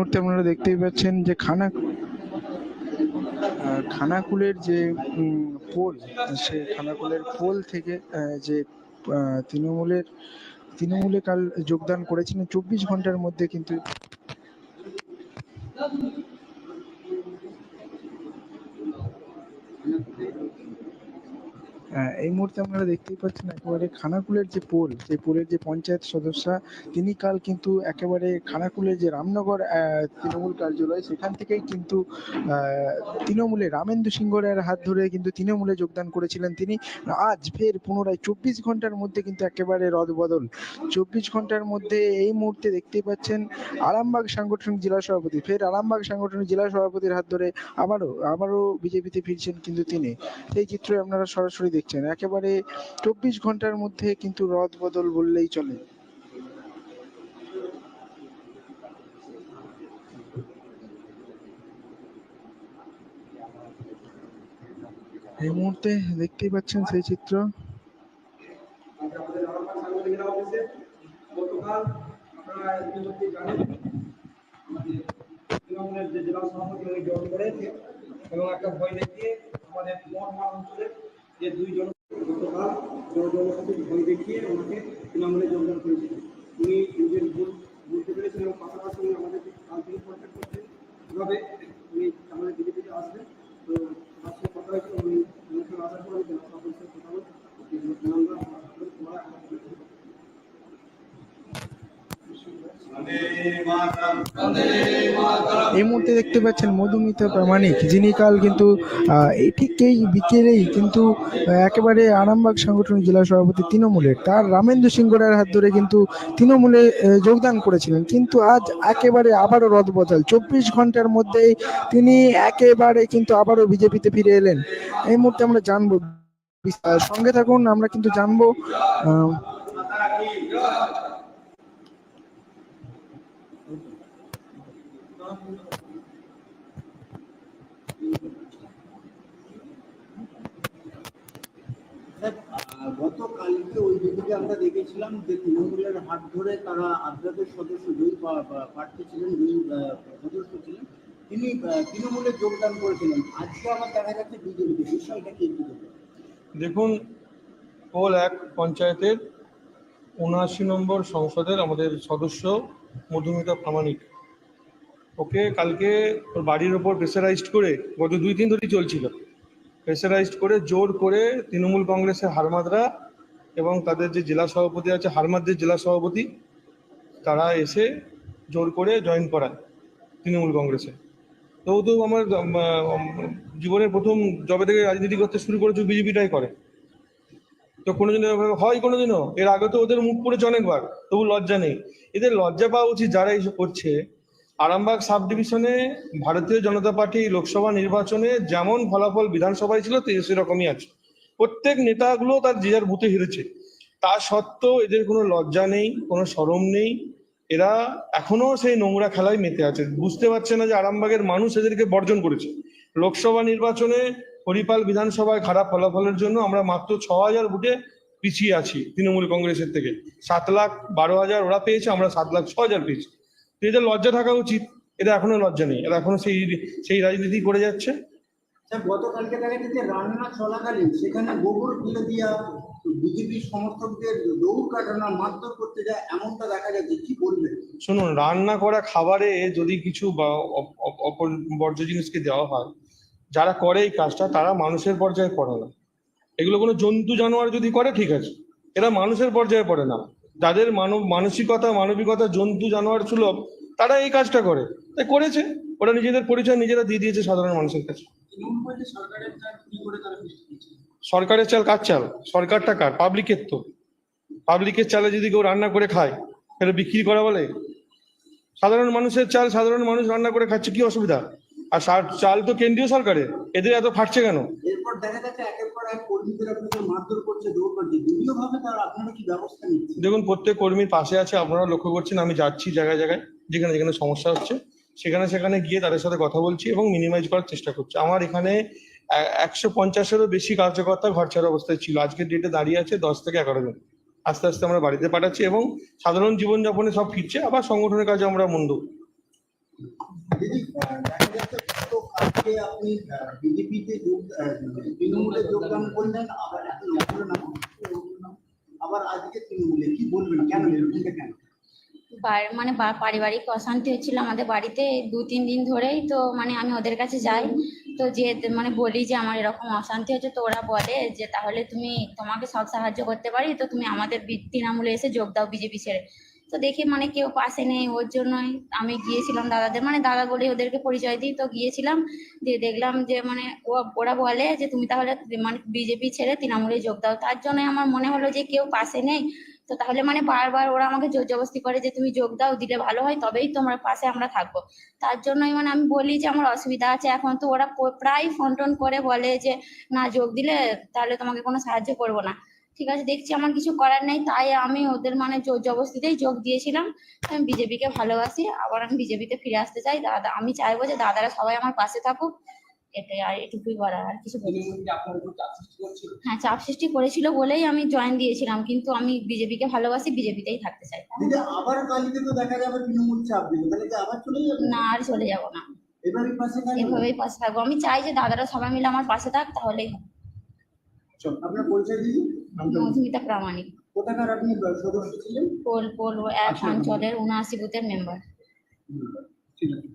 মুহূর্তে আপনারা দেখতেই পাচ্ছেন যে খানা খানাকুলের যে পোল, সে খানাকুলের পোল থেকে যে তৃণমূলের, তৃণমূলে কাল যোগদান করেছিলেন, চব্বিশ ঘণ্টার মধ্যে কিন্তু এই মুহূর্তে আপনারা দেখতেই পাচ্ছেন একেবারে খানাকুলের যে পোল সেই পোলের যে পঞ্চায়েত সদস্য, তিনি কাল কিন্তু একেবারে খানাকুলের যে রামনগর তৃণমূল কার্যালয়, সেখান থেকেই কিন্তু তৃণমূলে রামেন্দ্র সিংহ রায়ের হাত ধরে কিন্তু তৃণমূলে যোগদান করেছিলেন তিনি। আজ ফের পুনরায় চব্বিশ ঘণ্টার মধ্যে কিন্তু একেবারে রদবদল। চব্বিশ ঘণ্টার মধ্যে এই মুহূর্তে দেখতেই পাচ্ছেন আরামবাগ সাংগঠনিক জেলা সভাপতি, ফের আরামবাগ সাংগঠনিক জেলা সভাপতির হাত ধরে আবারও আবারও বিজেপিতে ফিরছেন কিন্তু তিনি। সেই চিত্র আপনারা সরাসরি দেখছেন। একেবারে চব্বিশ ঘণ্টার মধ্যে কিন্তু রদ বদল বললেই চলে। এই মুহূর্তে দেখতেই পাচ্ছেন সেই চিত্র। এবং একটা ভয় দেখিয়ে আমাদের যে দুইজন গতকাল সাথে ভয় দেখিয়ে আমাকে তৃণমূলে যোগদান করেছিলেন উনি নিজের ভুল বুঝতে পেরেছেন এবং পাশাপাশি উনি আমাদের কাল থেকে কন্ট্যাক্ট করছেন এভাবে উনি আমাদের বিজেপিতে আসবেন তো তার সাথে কথা হয়েছে উনি উনার সঙ্গে আসার পর আমি জেলা সভাপতির সাথে কথা বলছি আমরা তোমরা এই মুহূর্তে দেখতে পাচ্ছেন মধুমিতা প্রামাণিক, যিনি কাল কিন্তু ঠিক এই বিকেলেই কিন্তু একেবারে আরামবাগ সাংগঠনিক জেলা সভাপতি তৃণমূলের, তার রামেন্দ্র সিংহ রায়ের হাত ধরে কিন্তু তৃণমূলে যোগদান করেছিলেন। কিন্তু আজ একেবারে আবারও রদবদল। চব্বিশ ঘণ্টার মধ্যেই তিনি একেবারে কিন্তু আবারও বিজেপিতে ফিরে এলেন। এই মুহূর্তে আমরা জানব সঙ্গে থাকুন, আমরা কিন্তু জানব গতকালকে ওই দিকে আমরা দেখেছিলাম যে তৃণমূলের হাত ধরে তারা আদ্রাদের সদস্য দুই প্রার্থী ছিলেন, দুই সদস্য ছিলেন, তিনি তৃণমূলে যোগদান করেছিলেন। আজকে আমার দেখা যাচ্ছে বিজেপিতে। বিষয়টা কি দেখুন পোল এক পঞ্চায়েতের উনআশি নম্বর সংসদের আমাদের সদস্য মধুমিতা প্রামাণিক। ওকে কালকে ওর বাড়ির ওপর প্রেসারাইজড করে গত দুই দিন ধরেই চলছিল। প্রেসারাইজড করে জোর করে তৃণমূল কংগ্রেসের হারমাদরা এবং তাদের যে জেলা সভাপতি আছে হারমাদের জেলা সভাপতি, তারা এসে জোর করে জয়েন করায় তৃণমূল কংগ্রেসে। তো তো আমার জীবনের প্রথম জবে থেকে রাজনীতি করতে শুরু করেছে, বিজেপিটাই করে। তো কোনোদিনও এভাবে, হয় কোনোদিনও? এর আগে তো ওদের মুখ পড়েছে অনেকবার, তবু লজ্জা নেই। এদের লজ্জা পাওয়া উচিত যারা এইসব করছে আরামবাগ সাব ডিভিশনে ভারতীয় জনতা পার্টি লোকসভা নির্বাচনে যেমন ফলাফল বিধানসভায় ছিল সেরকমই আছে। প্রত্যেক নেতাগুলো তার যে যার বুথে হেরেছে। তা সত্ত্বেও এদের কোনো লজ্জা নেই, কোনো সরম নেই। এরা এখনও সেই নোংরা খেলায় মেতে আছে। বুঝতে পারছে না যে আরামবাগের মানুষ এদেরকে বর্জন করেছে। লোকসভা নির্বাচনে হরিপাল বিধানসভায় খারাপ ফলাফলের জন্য আমরা মাত্র ছ হাজার ভোটে পিছিয়ে আছি তৃণমূল কংগ্রেসের থেকে। সাত লাখ বারো হাজার ওরা পেয়েছে, আমরা সাত লাখ ছ হাজার পেয়েছি। এদের লজ্জা থাকা উচিত। এরা এখনও লজ্জা নেই। এরা এখনও সেই সেই রাজনীতি করে যাচ্ছে। গতকালকে দেখা যাচ্ছে রান্না চলাকালীন সেখানে গোবর ফেলে দিয়া বিজেপি সমর্থকদের দৌড় কাটানো মারধর করতে যায় এমনটা দেখা যাচ্ছে কি বলবেন? শুনুন রান্না করা খাবারে যদি কিছু বা অপ- অপ- অপবর্জ্য জিনিসকে দেওয়া হয় যারা করে এই কাজটা তারা মানুষের পর্যায়ে পড়ে না। এগুলো কোনো জন্তু জানোয়ার যদি করে ঠিক আছে। এরা মানুষের পর্যায়ে পড়ে না। যাদের মানব, মানসিকতা, মানবিকতা, জন্তু, জানোয়ার সুলভ, তারা এই কাজটা করে। তাই করেছে। ওরা নিজেদের পরিচয় নিজেরা দিয়ে দিয়েছে সাধারণ মানুষের কাছে। সরকারের চাল কার চাল? সরকারটা কার? পাবলিকের তো। পাবলিকের চালে যদি কেউ রান্না করে খায় সেটা বিক্রি করা বলে? সাধারণ মানুষের চাল সাধারণ মানুষ রান্না করে খাচ্ছে, কি অসুবিধা? আর চাল তো কেন্দ্রীয় সরকারের এদের এত ফাটছে কেন? এরপর দেখা যাচ্ছে একের পর এক কর্মীদের আপনাদের মারধর করছে দৌড় করছে দলীয় ভাবে তারা আপনারা কি ব্যবস্থা নিচ্ছেন? দেখুন প্রত্যেক কর্মীর পাশে আছে আপনারা লক্ষ্য করছেন আমি যাচ্ছি জায়গায় জায়গায় যেখানে যেখানে সমস্যা হচ্ছে। সেখানে সেখানে গিয়ে তাদের সাথে কথা বলছি এবং মিনিমাইজ করার চেষ্টা করছি। আমার এখানে একশো পঞ্চাশেরও বেশি কার্যকর্তা ঘর ছাড়া অবস্থায় ছিল। আজকের ডেটে দাঁড়িয়ে আছে দশ থেকে এগারো জন। আস্তে আস্তে আমরা বাড়িতে পাঠাচ্ছি এবং সাধারণ জীবনযাপনে সব ফিরছে আবার সংগঠনের কাজে আমরা মন্দ কালকে আপনি বিজেপিতে যোগ তৃণমূলে যোগদান করলেন, আবার আবার আজকে তৃণমূলে, কি বলবেন, কেন এরকমটা কেন? মানে পারিবারিক অশান্তি হচ্ছিল আমাদের বাড়িতে দু, তিন দিন ধরেই, তো মানে আমি ওদের কাছে যাই, তো যে মানে বলি যে আমার এরকম অশান্তি হচ্ছে, তো ওরা বলে যে, তাহলে তুমি তোমাকে সব সাহায্য করতে পারি, তো তুমি আমাদের তৃণমূলে এসে যোগ দাও বিজেপি ছেড়ে। তো দেখি মানে কেউ পাশে নেই, ওর জন্যই আমি গিয়েছিলাম দাদাদের মানে দাদা বলে ওদেরকে পরিচয় দিই, তো গিয়েছিলাম, দিয়ে দেখলাম যে মানে ওরা বলে যে তুমি তাহলে মানে বিজেপি ছেড়ে তৃণমূলে যোগ দাও, তার জন্যই আমার মনে হলো যে কেউ পাশে নেই, তো তাহলে মানে বারবার ওরা আমাকে জোর জবরদস্তি করে যে তুমি যোগ দাও, দিলে ভালো হয়, তবেই তোমার পাশে আমরা থাকব, তার জন্যই মানে আমি বলি যে আমার অসুবিধা আছে, এখন তো ওরা প্রায় ফোন টোন করে বলে যে না যোগ দিলে তাহলে তোমাকে কোনো সাহায্য করব না ঠিক আছে দেখছি আমার কিছু করার নেই তাই আমি ওদের মানে জোর জবরদস্তিতেই যোগ দিয়েছিলাম। আমি বিজেপিকে ভালোবাসি আবার আমি বিজেপিতে ফিরে আসতে চাই। দাদা আমি চাইব যে দাদারা সবাই আমার পাশে থাকুক। এটাই আর এটুকুই করার আর কিছু হ্যাঁ চাপ সৃষ্টি করেছিল বলেই আমি জয়েন দিয়েছিলাম কিন্তু আমি বিজেপিকে ভালোবাসি বিজেপিতেই থাকতে চাই। না আর চলে যাব না। এভাবেই পাশে থাকব। আমি চাই যে দাদারা সবাই মিলে আমার পাশে থাক তাহলেই হবে। আপনার পরিচয় দিদি মধুমিতা প্রামাণিক। কোথাকার আপনি সদস্য ছিলেন? পোল পোল এক অঞ্চলের উনআশি বুথের মেম্বার। ঠিক আছে।